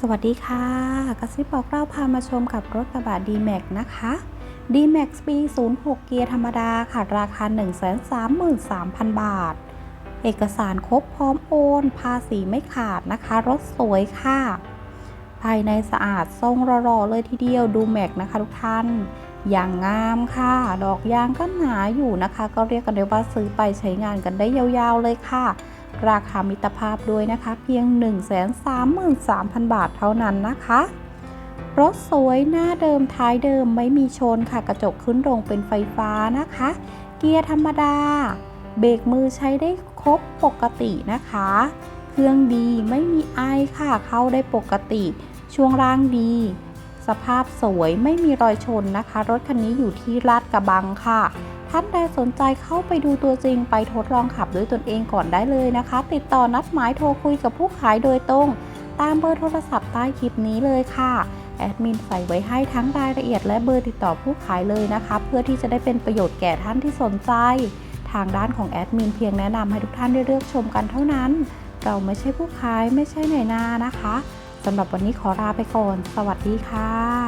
สวัสดีค่ะกระซิบบอกเราพามาชมกับรถกระบะ D-Max นะคะ D-Max ปี 06 เกียร์ธรรมดาค่ะ ราคา 133,000 บาท เอกสารครบพร้อมโอน ภาษีไม่ขาดนะคะ รถสวยค่ะ ภายในสะอาดทรงรอๆเลยทีเดียวดูแม็กนะคะทุกท่าน อย่างงามค่ะ ดอกยางก็หนาอยู่นะคะ ก็เรียกกันได้ว่าซื้อไปใช้งานกันได้ยาวๆเลยค่ะ ราคามิตรภาพด้วยนะคะ เพียง 133,000 บาทเท่านั้นนะคะรถสวยหน้าเดิมท้ายเดิมไม่มีชนค่ะ กระจกขึ้นลงเป็นไฟฟ้านะคะ เกียร์ธรรมดา เบรกมือใช้ได้ครบปกตินะคะ เครื่องดีไม่มีไอค่ะเข้าได้ปกติ ช่วงล่างดี สภาพสวยไม่มีรอยชนนะคะ รถคันนี้อยู่ที่ลาดกระบังค่ะ ท่านใดสนใจเข้าไปดูตัวจริงไปทดลองขับด้วยตนเองก่อนได้เลยนะคะ ติดต่อนัดหมายโทรคุยกับผู้ขายโดยตรง ตามเบอร์โทรศัพท์ใต้คลิปนี้เลยค่ะแอดมินใส่ไว้ให้ทั้งรายละเอียดและเบอร์ติดต่อผู้ขายเลยนะคะ เพื่อที่จะได้เป็นประโยชน์แก่ท่านที่สนใจ ทางด้านของแอดมินเพียงแนะนำให้ทุกท่านได้เลือกชมกันเท่านั้น เราไม่ใช่ผู้ขายไม่ใช่หนนานะคะสำหรับวันนี้ขอลาไปก่อน สวัสดีค่ะ